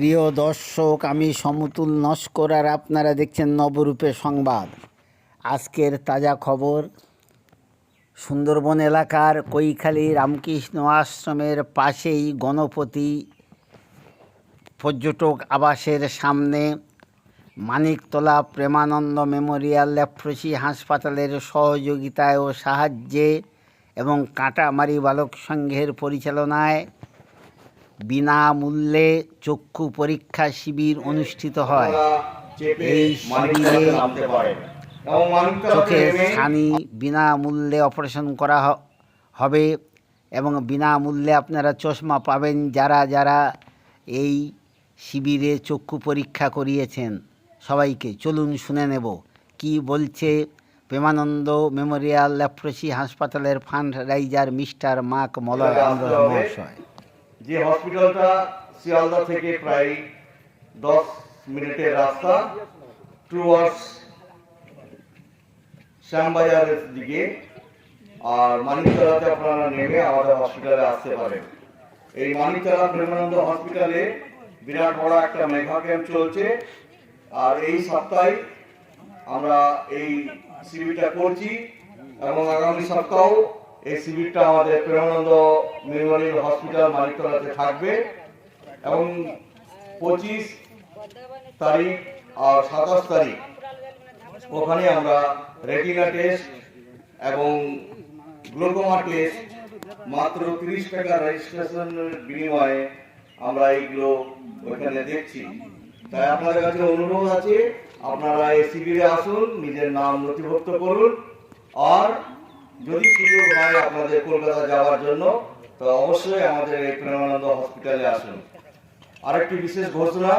প্রিয় দর্শক, আমি সমতুল নস্কর আর আপনারা দেখছেন নবরূপে সংবাদ। আজকের তাজা খবর, সুন্দরবন এলাকার কৈখালী রামকৃষ্ণ আশ্রমের পাশেই গণপতি পর্যটক আবাসের সামনে মানিকতলা প্রেমানন্দ মেমোরিয়াল ল্যাপ্রসি হাসপাতালের সহযোগিতায় ও সাহায্যে এবং কাঁটামারি বালক সংঘের পরিচালনায় বিনামূল্যে চক্ষু পরীক্ষা শিবির অনুষ্ঠিত হয়। এই শিবিরে চোখের ছানি বিনামূল্যে অপারেশন করা হবে এবং বিনামূল্যে আপনারা চশমা পাবেন যারা যারা এই শিবিরে চক্ষু পরীক্ষা করিয়েছেন। সবাইকে চলুন শুনে নেব। কি বলছে প্রেমানন্দ মেমোরিয়াল ল্যাপ্রসি হাসপাতালের ফান্ড রাইজার মিস্টার মাক মলয় মহাশয়? যে হসপিটালটা শিয়ালদা থেকে প্রায় দশ মিনিটের রাস্তা টুয়ার্ডস শ্যামবাজারের দিকে, আর মানিকতলাতে আপনারা নেমে আমাদের হসপিটালে আসতে পারেন। এই মানিকতলা প্রেমানন্দ হসপিটালে বিরাট বড় একটা মেঘা ক্যাম্প চলছে, আর এই সপ্তাহে আমরা এই শিবিরটা করছি এবং আগামী সপ্তাহ এই শিবিরটা আমাদের প্রেমানন্দ মেমোরিয়াল হসপিটাল মানিকতলাতে থাকবে এবং পঁচিশ তারিখ আর সাতাশ তারিখ ওখানে আমরা রেটিনা টেস্ট এবং গ্লোকোমা টেস্ট মাত্র তিরিশ টাকা রেজিস্ট্রেশনের বিনিময়ে আমরা এইগুলো ওখানে দেখছি। তাই আপনাদের কাছে অনুরোধ আছে, আপনারা এই শিবিরে আসুন, নিজের নাম নথিভুক্ত করুন, আর যদি সুযোগ হয় আপনাদের কলকাতা যাওয়ার জন্য, তো অবশ্যই আমাদের এই প্রেমানন্দ হসপিটালে আসুন। আরেকটি বিশেষ ঘোষণা,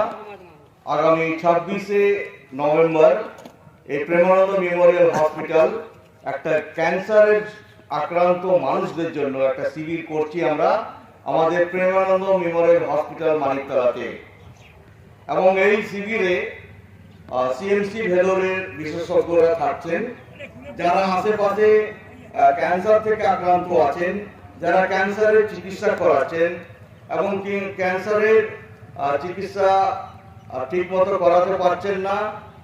আগামী ছাব্বিশে নভেম্বর এই প্রেমানন্দ মেমোরিয়াল হসপিটাল একটা ক্যান্সারের আক্রান্ত মানুষদের জন্য একটা শিবির করছি আমরা আমাদের প্রেমানন্দ মেমোরিয়াল হসপিটাল মানিকতলাতে। এবং এই শিবিরে সিএমসি ভেলোরের বিশেষজ্ঞরা থাকছেন, যারা আশেপাশে ক্যান্সার থেকে আক্রান্ত আছেন, যারা ক্যান্সারের চিকিৎসা করাচ্ছেন এবং ক্যান্সারের চিকিৎসা ঠিক মতো করাতে পারছেন না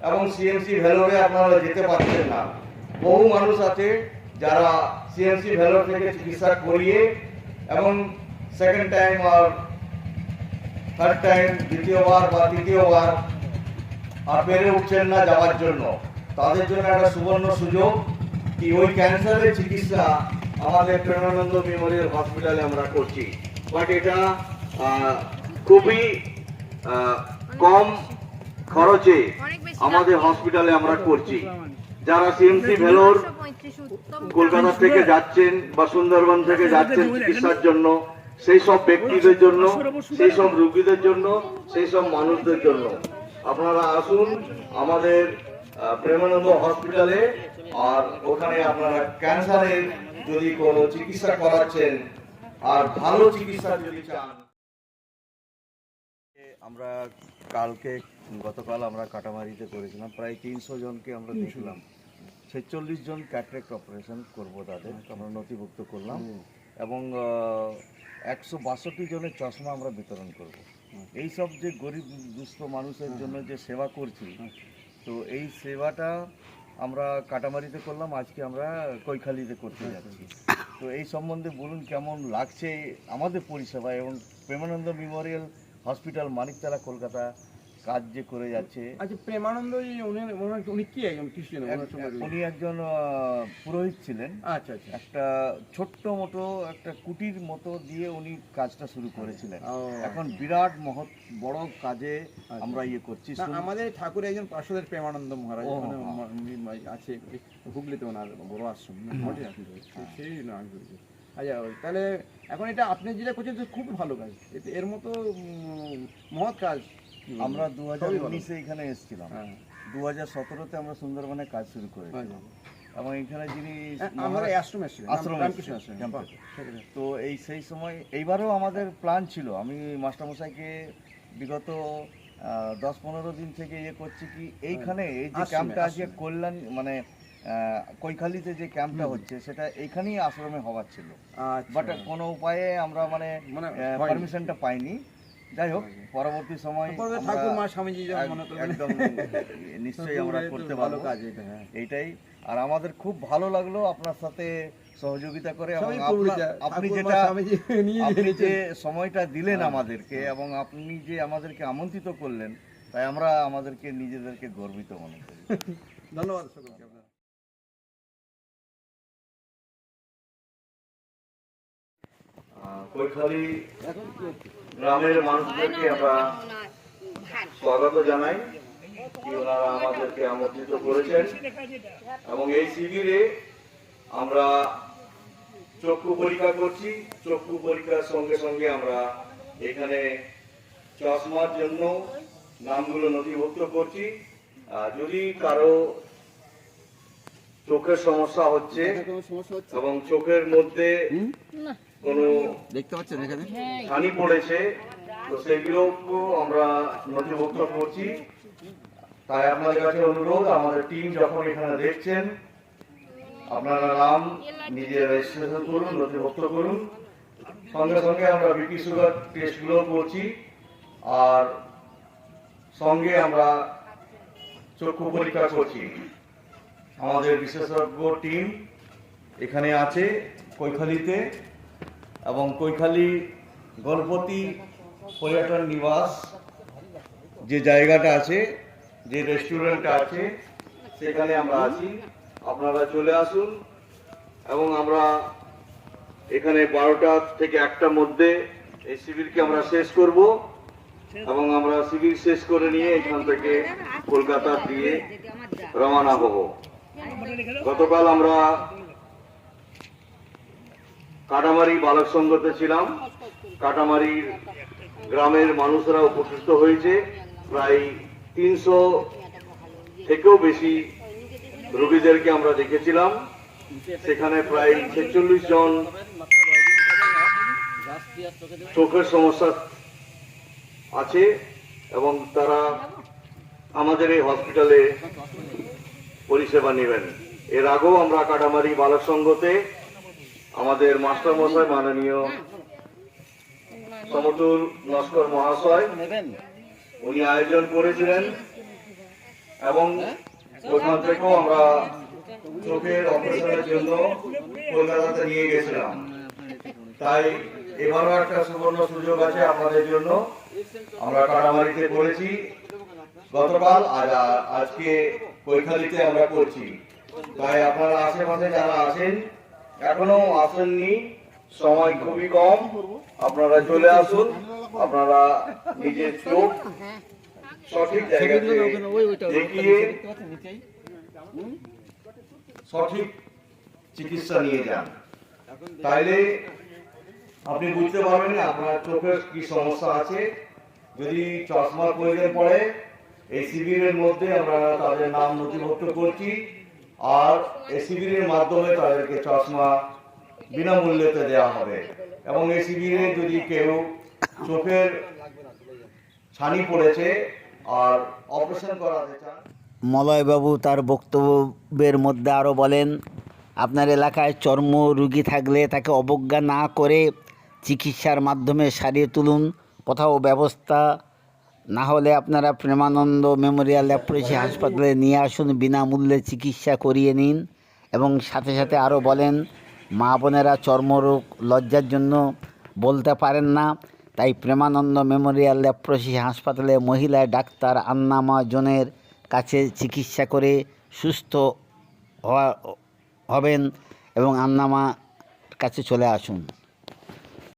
এবং সিএমসি ভেলোরে আপনারা যেতে পারছেন না। বহু মানুষ আছে যারা সিএমসি ভেলোর থেকে চিকিৎসা করিয়ে এবং সেকেন্ড টাইম আর থার্ড টাইম দ্বিতীয়বার বা তৃতীয়বার আর পেরে উঠছেন না যাওয়ার জন্য। তাদের জন্য একটা সুবর্ণ সুযোগ। কি ওই ক্যান্সারের চিকিৎসা আমাদের প্রেমানন্দ মেমোরিয়াল হসপিটালে আমরা করছি। বাট এটা খুবই কম খরচে আমাদের হসপিটালে আমরা করছি। যারা সিএমসি ভেলোর কলকাতা থেকে যাচ্ছেন বা সুন্দরবন থেকে যাচ্ছেন চিকিৎসার জন্য সেই সব ব্যক্তিদের জন্য সেই সব রোগীদের জন্য সেই সব মানুষদের জন্য। আপনারা আসুন আমাদের প্রেমানন্দ হসপিটালে আর ওখানে আপনারা ক্যান্সারের যদি কোনো চিকিৎসা করাচ্ছেন, আর ভালো চিকিৎসা যদি চান। আমরা কালকে, গতকাল আমরা কাটামারিতে করেছিলাম, প্রায় তিনশো জনকে আমরা দেখলাম। ছেচল্লিশ জন ক্যাটরেক্ট অপারেশন করব তাদের, আমরা নথিভুক্ত করলাম। এবং একশো বাষট্টি জনের চশমা আমরা বিতরণ করব। এই সব যে গরিব দুস্থ মানুষের জন্য যে সেবা করছি, তো এই সেবাটা আমরা কাটামারিতে করলাম, আজকে আমরা কৈখালিতে করতে যাচ্ছি। তো এই সম্বন্ধে বলুন কেমন লাগছে আমাদের পরিষেবা এবং প্রেমানন্দ মেমোরিয়াল হসপিটাল মানিকতলা, কলকাতা? কাজ যে করে যাচ্ছে। আচ্ছা প্রেমানন্দ উনি কি একজন? ওনার উনি একজন পুরোহিত ছিলেন। আচ্ছা আচ্ছা। একটা ছোট্ট মতো একটা কুটির মতো দিয়ে উনি কাজটা শুরু করেছিলেন। এখন বিরাট মহৎ বড় কাজে আমরা ইয়ে করছি। আমাদের ঠাকুর একজন পার্শ্বদের প্রেমানন্দ মহারাজ হ্যাঁ। আছে হুগলিতে ওনার বড় আশ্রম সে- সেই আমি আচ্ছা তাহলে এখন এটা আপনি যেটা করছেন খুব ভালো কাজ। এর মতো মহৎ কাজ কি? আমরা দু হাজার উনিশে এখানে এসেছিলাম। হ্যাঁ। দু হাজার সতেরোতে আমরা সুন্দরবনে কাজ শুরু করেছি। আচ্ছা। এবং এখানে যিনি হ্যাঁ, আশ্রমে। তো এই সেই সময় এইবারও আমাদের প্ল্যান ছিল। আমি মাস্টারমশাইকে বিগত দশ পনেরো দিন থেকে ইয়ে করছি কি এইখানে এই যে ক্যাম্পটা আজকে। কল্যাণ মানে কৈখালিতে যে ক্যাম্পটা হচ্ছে সেটা এখানেই আশ্রমে হওয়ার ছিল। আচ্ছা। বাট কোনো উপায়ে আমরা মানে মানে পারমিশনটা পাইনি। যাই হোক। পরবর্তী সময় ঠাকুর মা স্বামীজি। একদম নিশ্চয়ই আমরা করতে ভালো কাজ এটা, হ্যাঁ। এইটাই। আর আমাদের খুব ভালো লাগল আপনার সাথে সহযোগিতা করে আপনি যেটা আপনি যে সময়টা দিলেন আমাদেরকে এবং আপনি যে আমাদেরকে আমন্ত্রিত করলেন তাই আমরা আমাদেরকে নিজেদেরকে গর্বিত মনে করি। ধন্যবাদ সকলকে। কৈখালী গ্রামের মানুষদেরকে আমরা স্বাগত জানাই ওনারা আমাদেরকে আমন্ত্রিত করেছেন। এবং এই শিবিরে আমরা চক্ষু পরীক্ষা করছি। চক্ষু পরীক্ষার সঙ্গে সঙ্গে আমরা এখানে চশমার জন্য নামগুলো নথিভুক্ত করছি। আর যদি কারও চোখের সমস্যা হচ্ছে কোনো সমস্যা হচ্ছে? এবং চোখের মধ্যে কোনো দেখতে পাচ্ছেন এখানে? ছানি পড়েছে তো সেগুলোকেও আমরা নথিভুক্ত করছি। তাই আপনাদের কাছে অনুরোধ আমাদের টিম যখন এখানে দেখছেন আপনারা নাম নিজে রেজিস্ট্রেশন করুন নথিভুক্ত করুন। সঙ্গে সঙ্গে আমরা বিপি সুগার টেস্টগুলো করছি। আর সঙ্গে আমরা চক্ষু পরীক্ষা করছি। আমাদের বিশেষজ্ঞ টিম এখানে আছে কৈখালিতে। এবং কৈখালি গণপতি পর্যটন নিবাস যে জায়গাটা আছে, যে রেস্টুরেন্টটা আছে, সেখানে আমরা আছি। আপনারা চলে আসুন এবং আমরা এখানে বারোটা থেকে একটার মধ্যে এই শিবিরকে আমরা শেষ করব এবং আমরা শিবির শেষ করে নিয়ে এখান থেকে কলকাতা দিয়ে রওনা হব। গতকাল আমরা কাটামারি বালক সংঘতে ছিলাম। কাটামারির গ্রামের মানুষরা উপকৃত হয়েছে। প্রায় তিনশো থেকেও বেশি রোগীদেরকে আমরা দেখেছিলাম। সেখানে প্রায় ছেচল্লিশ জন চোখের সমস্যা আছে এবং তারা আমাদের এই হসপিটালে পরিষেবা নেবেন। এর আগেও আমরা কাটামারি বালক সংঘতে আমাদের মাস্টার মশাই মাননীয় সমতুল নস্কর মহাশয়, উনি আয়োজন করেছিলেন এবং ওখান থেকেও আমরা চোখের অপারেশনের জন্য কলকাতাতে নিয়ে গেছিলাম। তাই এবারও একটা সুবর্ণ সুযোগ আছে আপনাদের জন্য। আমরা কাটামারিতে করেছি গতকাল আর আজকে কৈখালিতে আমরা করছি তাই আপনারা আশেপাশে যারা আছেন এখনও আসেননি, সময় খুবই কম। আপনারা চলে আসুন, আপনারা নিজের চোখ সঠিক দেখিয়ে সঠিক চিকিৎসা নিয়ে যান। তাইলে আপনি বুঝতে পারবেন আপনার চোখের কি সমস্যা আছে। যদি চশমার প্রয়োজন পড়ে, এই শিবিরের মধ্যে আমরা তাদের নাম নথিভুক্ত করছি। আর এই শিবিরের মাধ্যমে তাদেরকে চশমা বিনামূল্যতে দেওয়া হবে। এবং এই শিবিরে যদি কেউ চোখের ছানি পড়েছে আর অপারেশন করাতে চান, মলয়বাবু তার বক্তব্যের মধ্যে আরও বলেন, আপনার এলাকায় চর্ম রুগী থাকলে তাকে অবজ্ঞা না করে চিকিৎসার মাধ্যমে সারিয়ে তুলুন, কোথাও ব্যবস্থা না হলে আপনারা প্রেমানন্দ মেমোরিয়াল ল্যাপ্রোসি হাসপাতালে নিয়ে আসুন, বিনামূল্যে চিকিৎসা করিয়ে নিন এবং সাথে সাথে আরও বলেন, মা বোনেরা চর্মরোগ লজ্জার জন্য বলতে পারেন না। তাই প্রেমানন্দ মেমোরিয়াল ল্যাপ্রোসি হাসপাতালে মহিলা ডাক্তার আন্নামা জনের কাছে চিকিৎসা করে সুস্থ হওয়া হবেন এবং আন্নামা কাছে চলে আসুন।